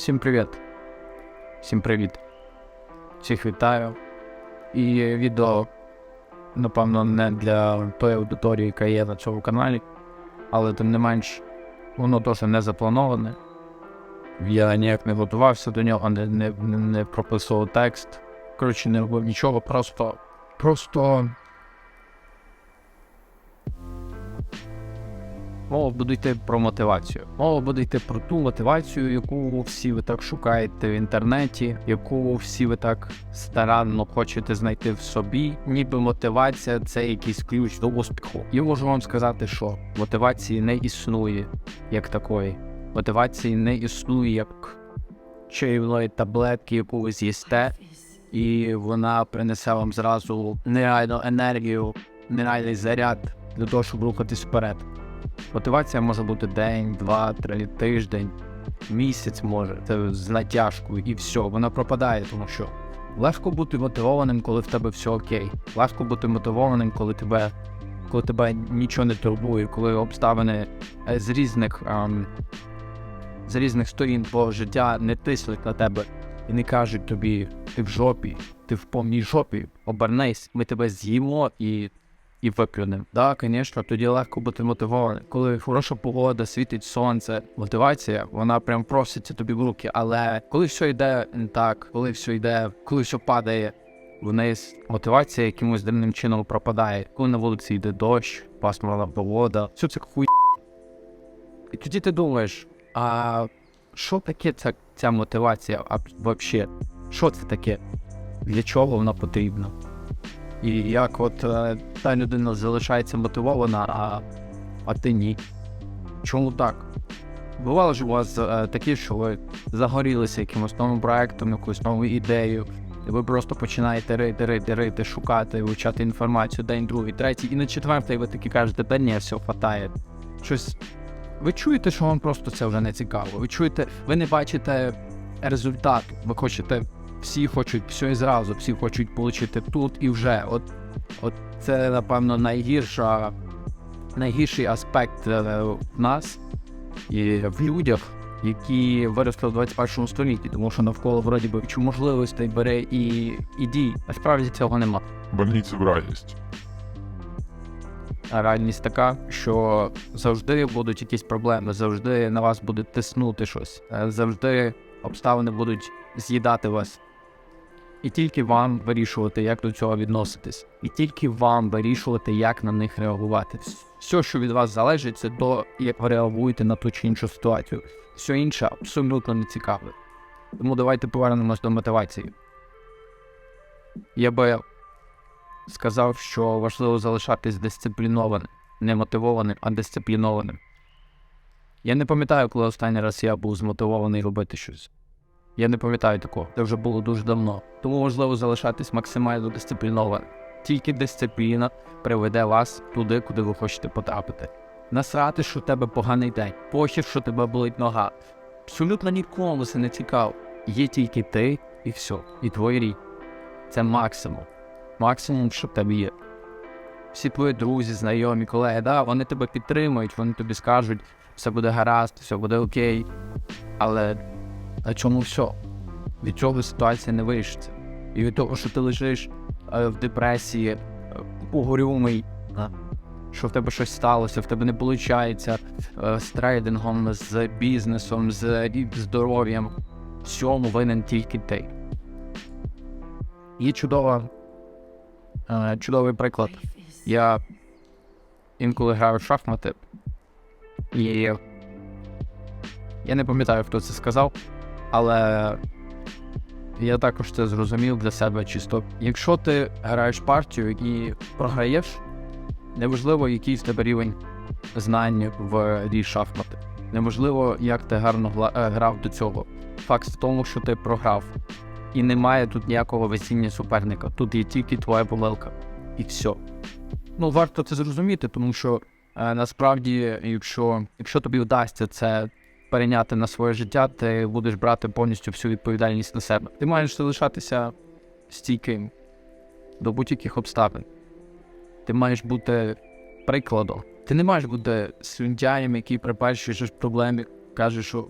Всім привіт. Всім привіт. Всіх вітаю. І відео, напевно, не для тої аудиторії, яка є на цьому каналі, але тим не менш, воно теж не заплановане. Я ніяк не готувався до нього, не, не, не прописував текст. Коротше, не робив нічого, просто. Просто. Мова буде йти про мотивацію. Мова буде йти про ту мотивацію, яку всі ви так шукаєте в інтернеті, яку всі ви так старанно хочете знайти в собі. Ніби мотивація це якийсь ключ до успіху. Я можу вам сказати, що мотивації не існує як такої. Мотивації не існує як чайної таблетки, яку ви з'їсте, і вона принесе вам зразу нереальну енергію, нереальний заряд для того, щоб рухатись вперед. Мотивація може бути день, два, три, тиждень, місяць може. Це з натяжкою і все, вона пропадає, тому що легко бути мотивованим, коли в тебе все окей. Легко бути мотивованим, коли тебе, коли тебе нічого не турбує, коли обставини е, з різних, ем, з різних сторін твого життя не тиснуть на тебе і не кажуть тобі, ти в жопі, ти в повній жопі, обернись, ми тебе з'їмо і і виплюнем. Так, звісно, тоді легко бути мотивованим. Коли хороша погода, світить сонце, мотивація, вона прям проситься тобі в руки. Але коли все йде не так, коли все йде, коли все падає вниз, мотивація якимось дивним чином пропадає. Коли на вулиці йде дощ, пасмурна погода, все це хуй. І тоді ти думаєш, а що таке ця, ця мотивація? А взагалі, що це таке? Для чого вона потрібна? І як от е, та людина залишається мотивована, а, а ти ні. Чому так? Бувало ж у вас е, такі, що ви загорілися якимось новим проектом, якоюсь новою ідеєю, і ви просто починаєте рити, рити, рити, шукати, вивчати інформацію день, другий, третій, і на четвертий ви таки кажете, та ні, все хватає. Щось. Ви чуєте, що вам просто це вже не цікаво. Ви чуєте, ви не бачите результату. Ви хочете всі хочуть все і зразу, всі хочуть отримати тут і вже. От, от це, напевно, найгірша, найгірший аспект е, в нас і в людях, які виросли в 21 столітті, тому що навколо вроді би чи можливостей бере і, і дій. Насправді цього нема. Больниця в реальність. А реальність така, що завжди будуть якісь проблеми, завжди на вас буде тиснути щось, е, завжди обставини будуть з'їдати вас. І тільки вам вирішувати, як до цього відноситись, і тільки вам вирішувати, як на них реагувати. Все, що від вас залежить, це то, як ви реагуєте на ту чи іншу ситуацію. Все інше абсолютно не цікаве. Тому давайте повернемось до мотивації. Я би сказав, що важливо залишатись дисциплінованим, не мотивованим, а дисциплінованим. Я не пам'ятаю, коли останній раз я був змотивований робити щось. Я не пам'ятаю такого. Це вже було дуже давно. Тому важливо залишатись максимально дисциплінованим. Тільки дисципліна приведе вас туди, куди ви хочете потрапити. Насрати, що в тебе поганий день, похір, що тебе болить нога. Абсолютно нікому це не цікаво. Є тільки ти і все, і твій рік. Це максимум. Максимум, що в тебе є. Всі твої друзі, знайомі, колеги, да, вони тебе підтримують, вони тобі скажуть, все буде гаразд, все буде окей. Але на чому все? Від цього ситуація не вирішиться. І від того, що ти лежиш е, в депресії, е, угорюмий, е, що в тебе щось сталося, в тебе не виходить е, з трейдингом, з бізнесом, з здоров'ям. Всьому винен тільки ти. Є чудова, е, чудовий приклад. Я інколи граю в шахмати, і я не пам'ятаю, хто це сказав. Але я також це зрозумів для себе чисто. Якщо ти граєш партію і програєш, неважливо, який в тебе рівень знань в рій шахмати. Неможливо, як ти гарно е, грав до цього. Факт в тому, що ти програв. І немає тут ніякого весіння суперника. Тут є тільки твоя помилка. І все. Ну, варто це зрозуміти, тому що е, насправді, якщо, якщо тобі вдасться це перейняти на своє життя, ти будеш брати повністю всю відповідальність на себе. Ти маєш залишатися стійким до будь-яких обставин. Ти маєш бути прикладом. Ти не маєш бути слюнтяєм, який при першій ж проблемі каже, що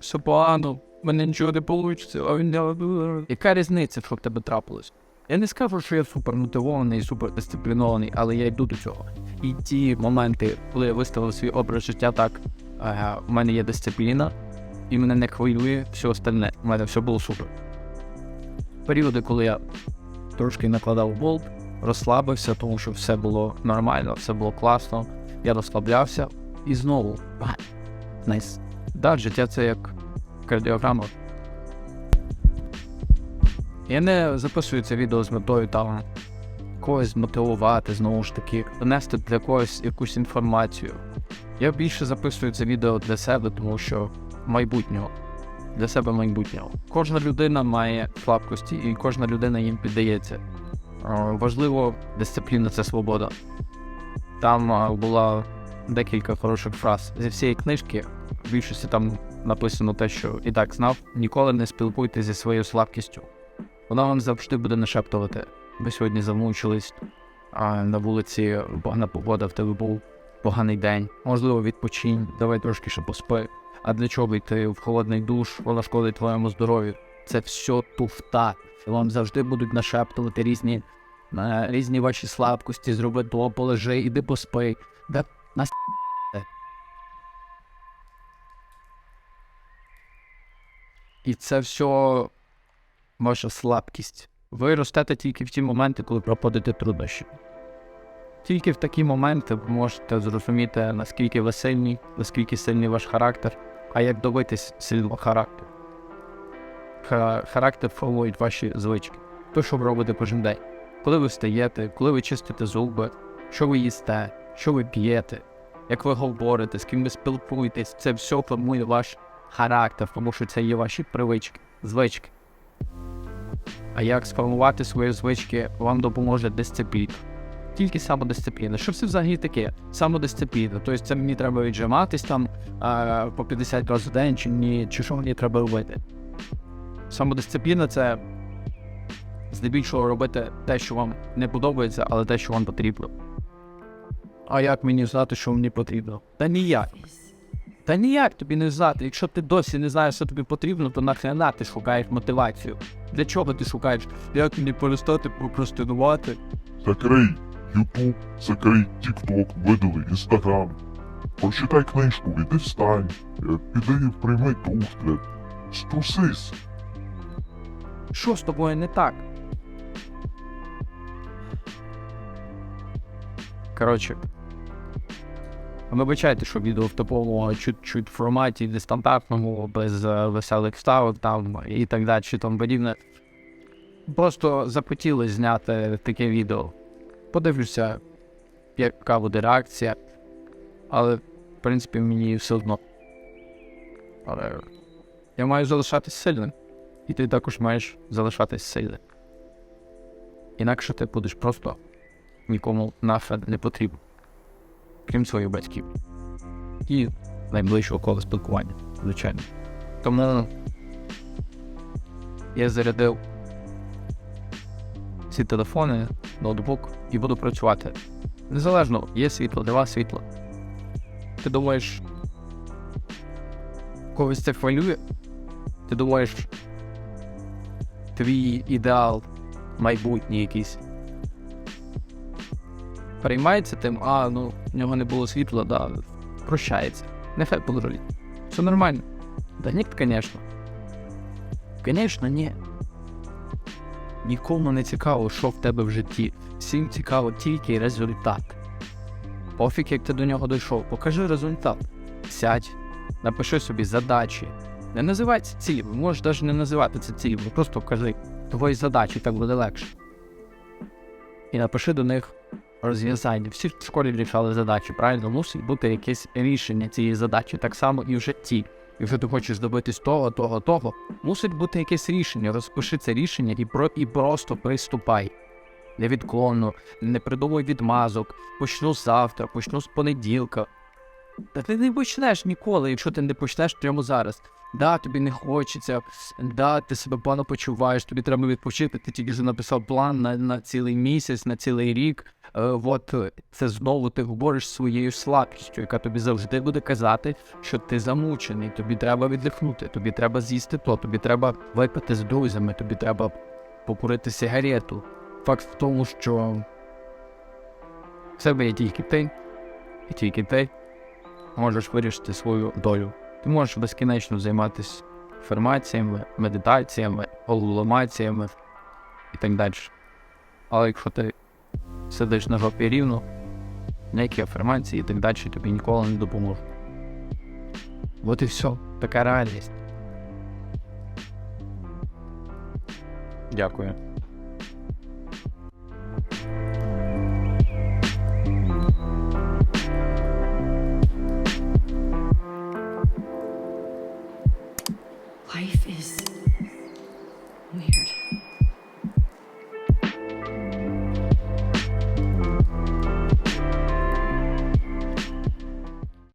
все погано, мене нічого не вийде. Яка різниця, що в тебе трапилось? Я не скажу, що я супер мотивований, супер дисциплінований, але я йду до цього. І ті моменти, коли я виставив свій образ життя так, у мене є дисципліна, і мене не хвилює все остальне. У мене все було супер. Періоди, коли я трошки накладав болт, розслабився, тому що все було нормально, все було класно. Я розслаблявся і знову. Найс. Да, життя це як кардіограма. Я не записую це відео з метою там когось мотивувати, знову ж таки, донести для когось якусь інформацію. Я більше записую це відео для себе, тому що майбутнього. Для себе майбутнього. Кожна людина має слабкості, і кожна людина їм піддається. Важливо, дисципліна це свобода. Там була декілька хороших фраз. Зі всієї книжки в більшості там написано те, що і так знав, ніколи не спілкуйтесь зі своєю слабкістю. Вона вам завжди буде нашептувати. Ви сьогодні замучились, а на вулиці погана погода, в тебе був поганий день. Можливо, відпочинь, давай трошки ще поспи. А для чого йти в холодний душ, вона шкодить твоєму здоров'ю. Це все туфта. Вам завжди будуть нашептувати різні, е, різні ваші слабкості, зроби то, полежи, іди поспи. Да нас. І це все ваша слабкість. Ви ростете тільки в ті моменти, коли проходите труднощі. Тільки в такі моменти ви можете зрозуміти, наскільки ви сильні, наскільки сильний ваш характер, а як добитись сильного характеру. Характер формують ваші звички. То, що ви робите кожен день. Коли ви встаєте, коли ви чистите зуби, що ви їсте, що ви п'єте, як ви говорите, з ким ви спілкуєтесь, це все формує ваш характер, тому що це є ваші привички, звички. А як сформувати свої звички, вам допоможе дисципліна. Тільки самодисципліна. Що це взагалі таке? Самодисципліна. Тобто це мені треба віджиматись там а, по 50 разів в день, чи ні, чи що мені треба робити. Самодисципліна це здебільшого робити те, що вам не подобається, але те, що вам потрібно. А як мені знати, що мені потрібно? Та ніяк. Та ніяк тобі не знати. Якщо ти досі не знаєш, що тобі потрібно, то нахрена ти шукаєш мотивацію. Для чого ти шукаєш? Як мені перестати прокрастинувати? Закрий Ютуб, закрий Тікток, видали Інстаграм. Прочитай книжку, іди встань, е, піди прийми душ. Струсись. Що з тобою не так? Коротше. Вибачайте, що відео в такому чуть-чуть форматі нестандартному, без е, веселих вставок там і так далі, і тому подібне. Просто захотілося зняти таке відео. Подивлюся, яка буде реакція. Але, в принципі, мені все одно. Але я маю залишатись сильним. І ти також маєш залишатись сильним. Інакше ти будеш просто нікому нафиг не потрібен, крім своїх батьків. І найближчого кола спілкування, звичайно. Тому я зарядив всі телефони, ноутбук і буду працювати. Незалежно, є світло, нема світла. Ти думаєш, когось це хвилює? Ти думаєш, твій ідеал майбутній якийсь. Переймається тим, а, ну, в нього не було світла, да, прощається. Нехай подорожить. Все нормально. Да ні, звісно. Звісно, ні. Нікому не цікаво, що в тебе в житті. Всім цікаво тільки результат. Пофіг, як ти до нього дійшов, покажи результат. Сядь, напиши собі задачі. Не називай це цілями, можеш навіть не називати це цілями, просто вкажи твої задачі, так буде легше. І напиши до них розв'язання. Всі в школі рішали задачі, правильно? Мусить бути якесь рішення цієї задачі, так само і в житті. Якщо ти хочеш добитись того, того, того, мусить бути якесь рішення. Розпиши це рішення і, про, і просто приступай. Невідклонно, не придумуй відмазок, почну завтра, почну з понеділка. Та ти не почнеш ніколи, якщо ти не почнеш прямо зараз. Да, тобі не хочеться, да, ти себе погано почуваєш, тобі треба відпочити, ти тільки написав план на, на цілий місяць, на цілий рік, от е, це знову ти говориш своєю слабкістю, яка тобі завжди буде казати, що ти замучений, тобі треба віддихнути, тобі треба з'їсти то, тобі треба випити з друзями, тобі треба покурити сигарету. Факт в тому, що в себе є тільки ти, і тільки ти можеш вирішити свою долю. Ти можеш безкінечно займатися афірмаціями, медитаціями, гололамаціями і так далі. Але якщо ти сидиш на жопі рівно, ніякі афірмації і так далі тобі ніколи не допоможуть. От і все, така реальність. Дякую.